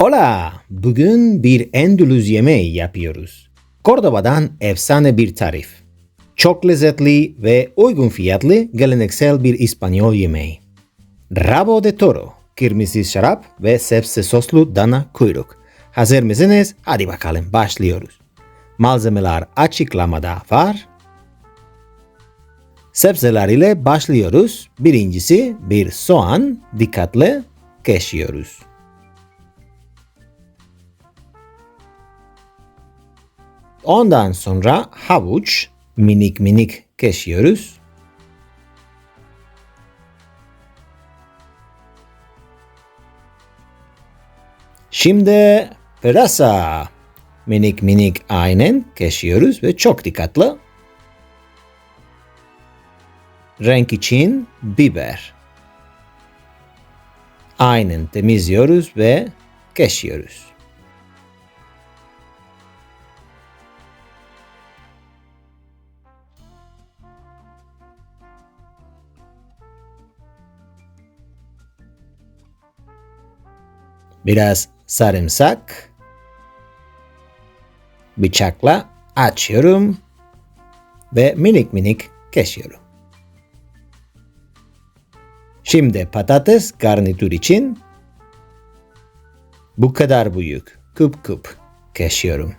Hola, bugün bir Endülüs yemeği yapıyoruz. Cordoba'dan efsane bir tarif. Çok lezzetli ve uygun fiyatlı geleneksel bir İspanyol yemeği. Rabo de toro, kirmisiz şarap ve sebze soslu dana kuyruk. Hazır mısınız? Hadi bakalım başlıyoruz. Malzemeler açıklamada var. Sebzeler ile başlıyoruz. Birincisi bir soğan dikkatle kesiyoruz. Ondan sonra havuç minik minik kesiyoruz. Şimdi pırasa minik minik aynen kesiyoruz ve çok dikkatli. Renk için biber. Aynen temizliyoruz ve kesiyoruz. Biraz sarımsak. Bıçakla açıyorum ve minik minik kesiyorum. Şimdi patates garnitür için bu kadar büyük küp küp kesiyorum.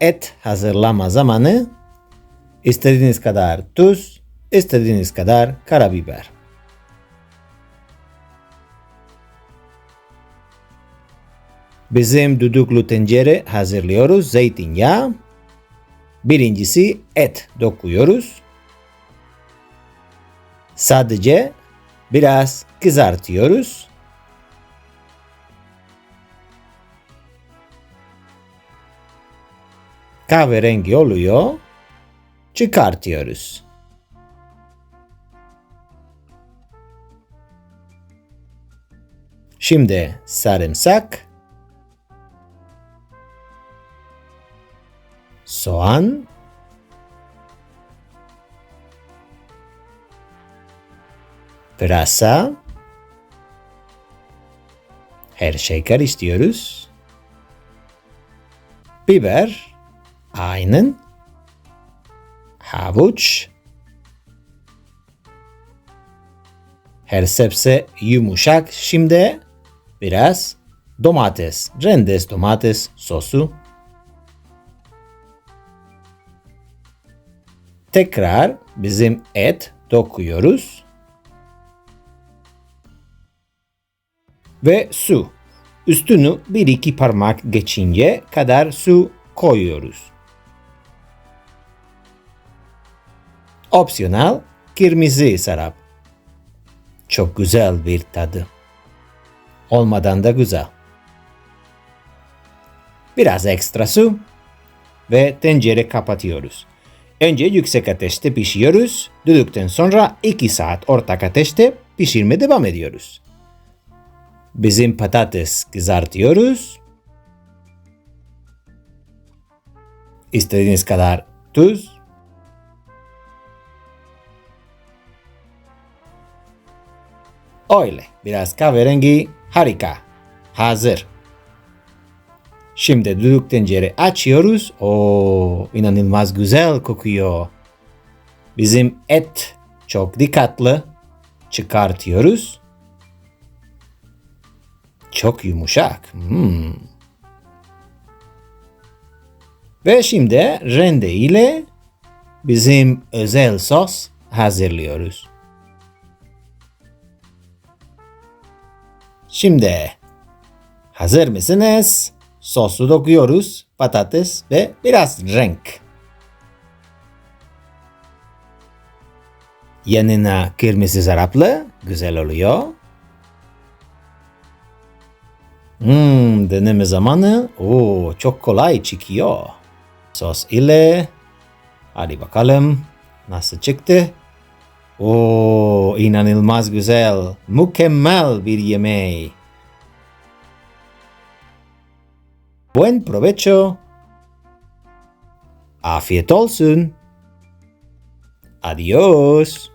Et hazırlama zamanı istediğiniz kadar tuz, istediğiniz kadar karabiber. Bizim düdüklü tencere hazırlıyoruz. Zeytinyağı. Birincisi et dokuyoruz. Sadece biraz kızartıyoruz. Kahverengi oluyor. Çıkartıyoruz. Şimdi sarımsak, soğan, pırasa, her şey karıştırıyoruz. Biber, aynen, havuç, her sebze yumuşak. Şimdi biraz domates, rendes domates sosu. Tekrar bizim et dokuyoruz. Ve su. Üstünü bir iki parmak geçince kadar su koyuyoruz. Opsiyonel kırmızı sarap. Çok güzel bir tadı. Olmadan da güzel. Biraz ekstra su ve tencere kapatıyoruz. Önce yüksek ateşte pişiriyoruz. Düdükten sonra 2 saat ortak ateşte pişirme devam ediyoruz. Bizim patates kızartıyoruz. İstediğiniz kadar tuz. Öyle biraz kahverengi harika. Hazır. Şimdi düdük tencere açıyoruz. Oo, inanılmaz güzel kokuyor. Bizim et çok dikkatli çıkartıyoruz. Çok yumuşak. Hmm. Ve şimdi rende ile bizim özel sos hazırlıyoruz. Şimdi hazır mısınız? Sosu dokuyoruz, patates ve biraz renk. Yanına kırmızı zaraplı güzel oluyor. Hmm, deneme zamanı. Oo, çok kolay çıkıyor. Sos ile. Hadi bakalım. Nasıl çıktı? Oo, inanılmaz güzel. Mükemmel bir yemeği. Buen provecho. Afiyet olsun. Adios.